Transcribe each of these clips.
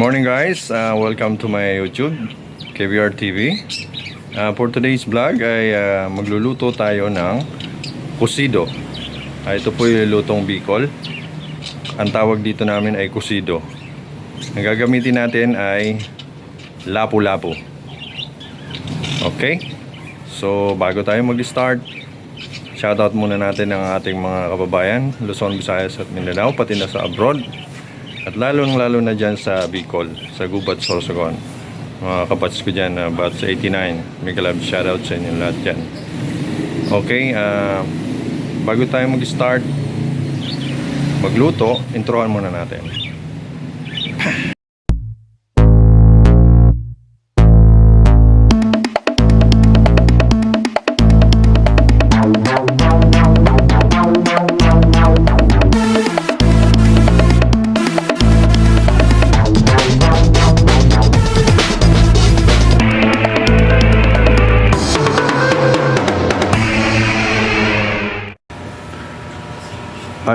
Morning guys, uh, welcome to my YouTube, KVR TV. Uh, for today's vlog ay uh, magluluto tayo ng kusido. Uh, ito po yung lutong Bicol. Ang tawag dito namin ay kusido. Ang gagamitin natin ay lapu-lapu. Okay? So bago tayo mag-start, shoutout muna natin ang ating mga kababayan, Luzon, Visayas at Mindanao, pati na sa abroad. At lalo na dyan sa Bicol, sa Gubat, Sorsogon. Mga kabats ko dyan, uh, Bats 89. Mega love shoutout sa inyo lahat dyan. Okay, ah, bago tayo mag-start, magluto, introan muna natin.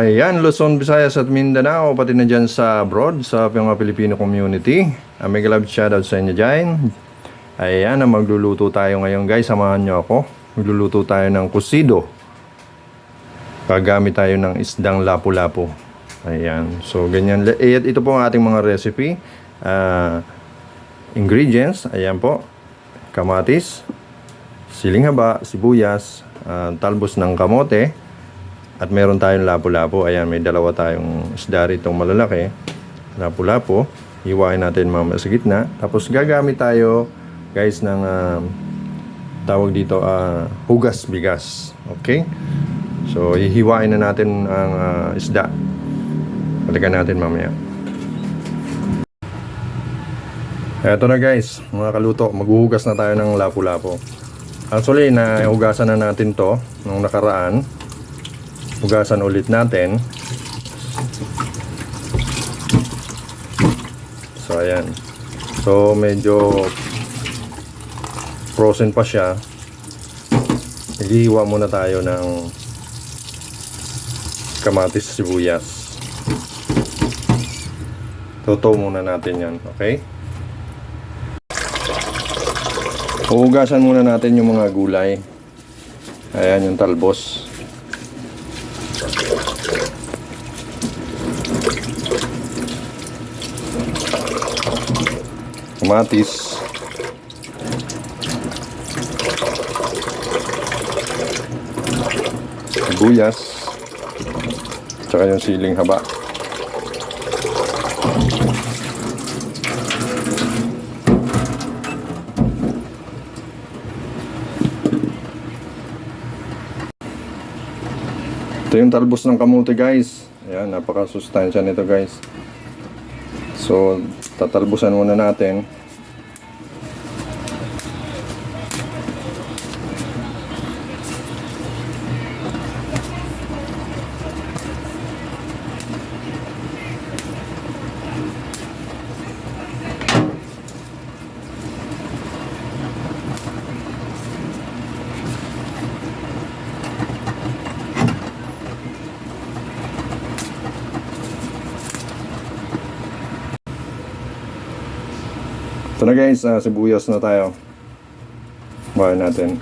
Ayan, Luzon, Visayas at Mindanao, pati na dyan sa abroad, sa mga Filipino community. Uh, mega love shoutout sa inyo dyan. Ayan, ah, magluluto tayo ngayon guys, samahan nyo ako. Magluluto tayo ng kusido. Gagamit tayo ng isdang lapu-lapu. Ayan, so ganyan. Eh, ito po ang ating mga recipe. Ah, ingredients, ayan po. Kamatis, siling haba, sibuyas, ah, talbos ng kamote, at meron tayong lapu-lapu. Ayan, may dalawa tayong isda rito malalaki. Lapu-lapu. Hiwain natin mamaya sa gitna. Tapos gagamit tayo, guys, ng ah, tawag dito, ah, hugas bigas. Okay? So, hihiwain na natin ang ah, isda. Balikan natin mamaya. Eto na guys, mga kaluto, maghuhugas na tayo ng lapu-lapu. Actually, nahugasan na natin to nung nakaraan hugasan ulit natin. So ayan. So medyo frozen pa siya. Hihiwa muna tayo ng kamatis sibuyas. Toto muna natin yan okay? Huhugasan muna natin yung mga gulay. Ayan yung talbos kamatis. Sibuyas. Tsaka yung siling haba. Ito yung talbos ng kamote guys. Ayan napakasustansya nito guys so tatalbusan muna natin Ito na guys, ah, sibuyas na tayo. Bahay natin.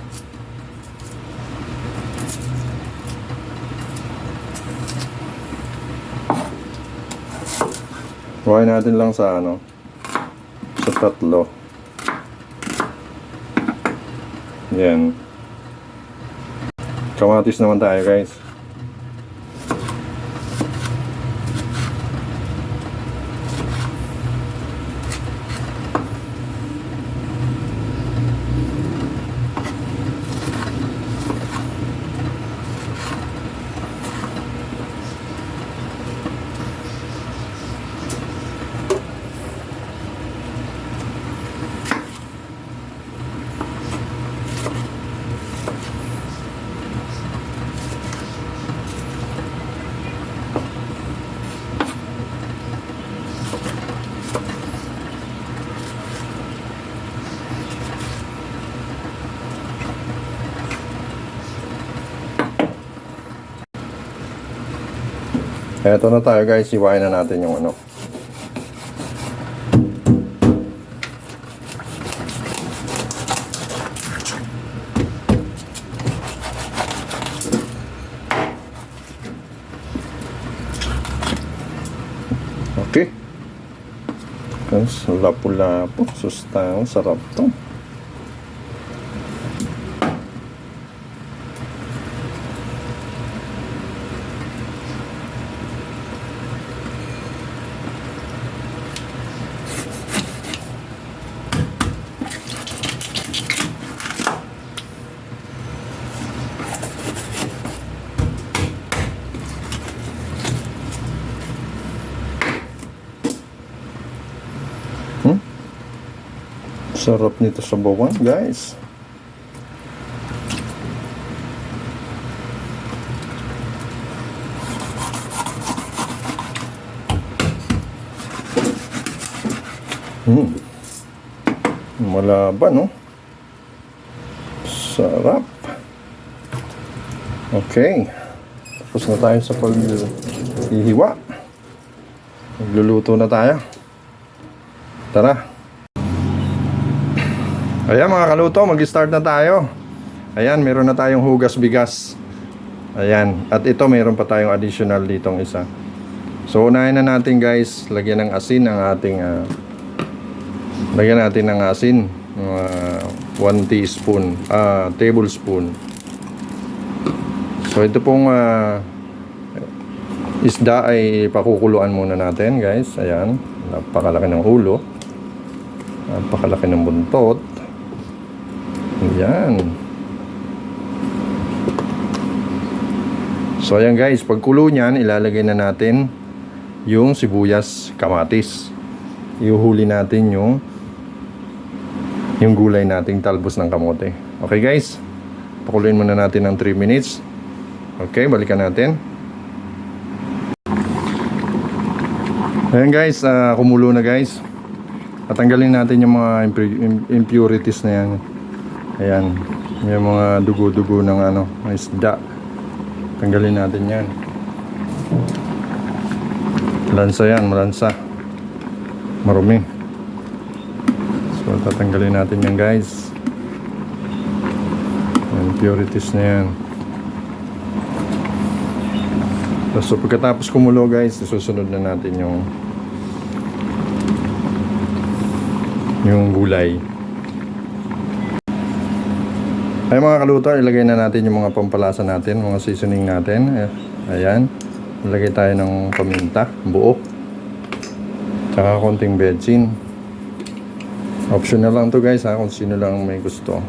Bahay natin lang sa ano, sa tatlo. Yan. Kamatis naman tayo guys. Eto na tayo guys, iwain na natin yung ano. Okay. Lapu-lapu, sustain, sarap to. Sarap nito sa bawang, guys. Hmm. Malaban, no? Sarap. Okay. Tapos na tayo sa paghihiwa. Magluluto na tayo. Tara. Ayan mga kaluto, mag-start na tayo. Ayan, meron na tayong hugas bigas. Ayan, at ito meron pa tayong additional ditong isa. So unahin na natin guys, lagyan ng asin ang ating ah, lagyan natin ng asin, mga 1 teaspoon, ah tablespoon. So ito pong ah, isda ay pakukuluan muna natin guys. Ayan, napakalaki ng ulo. Napakalaki ng buntot. Ayan. So ayan guys, pagkulo niyan, ilalagay na natin yung sibuyas kamatis. Iuhuli natin yung yung gulay nating talbos ng kamote. Okay guys, pakuluin muna natin ng 3 minutes. Okay, balikan natin. Ayan guys, ah, kumulo na guys. Tatanggalin natin yung mga impu- im- impurities na yan. Ayan, yung mga dugo-dugo ng ano, ng isda. Tanggalin natin yan. Lansa yan, malansa. Marumi. So, tatanggalin natin yan guys. Impurities na yan. So, pagkatapos kumulo guys, isusunod na natin yung yung gulay. Ay mga kaluto, ilagay na natin yung mga pampalasa natin, mga seasoning natin. Eh, Ayan. Ilagay tayo ng paminta, buo. Tsaka konting betsin. Optional lang to guys ha, kung sino lang may gusto.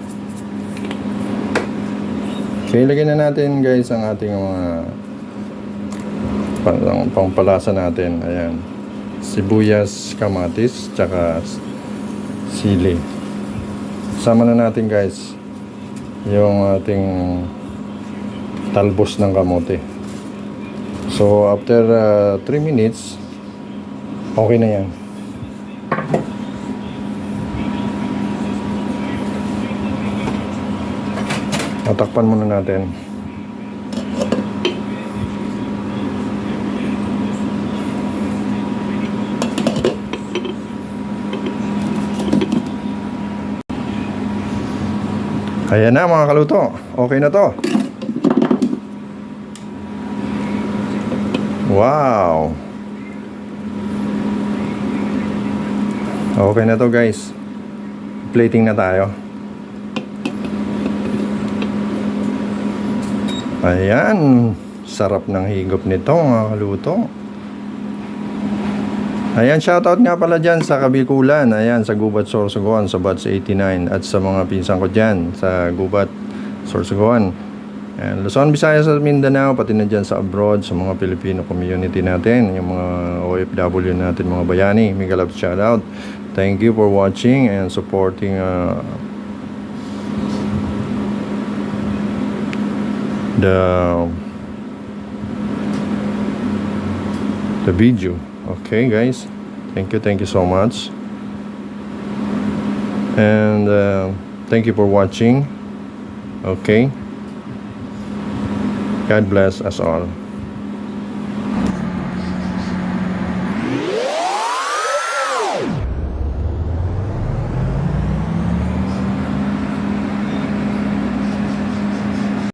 Okay, ilagay na natin guys ang ating mga pang, pampalasa natin. Ayan. Sibuyas, kamatis, tsaka sili. Sama na natin guys yung ating talbos ng kamote. So after 3 minutes okay na yan. Tatakpan muna natin. Kaya na mga kaluto. Okay na to. Wow. Okay na to guys. Plating na tayo. Ayan. Sarap ng higop nito mga kaluto. Ayan, shoutout nga pala dyan sa Kabikulan. Ayan, sa Gubat Sorsogon, sa Bats 89. At sa mga pinsan ko dyan, sa Gubat Sorsogon. Ayan, Luzon, Visayas at Mindanao, pati na dyan sa abroad, sa mga Filipino community natin, yung mga OFW natin, mga bayani. Mega love shoutout. Thank you for watching and supporting uh, the the video. Okay, guys. Thank you, thank you so much. And uh, thank you for watching. Okay. God bless us all.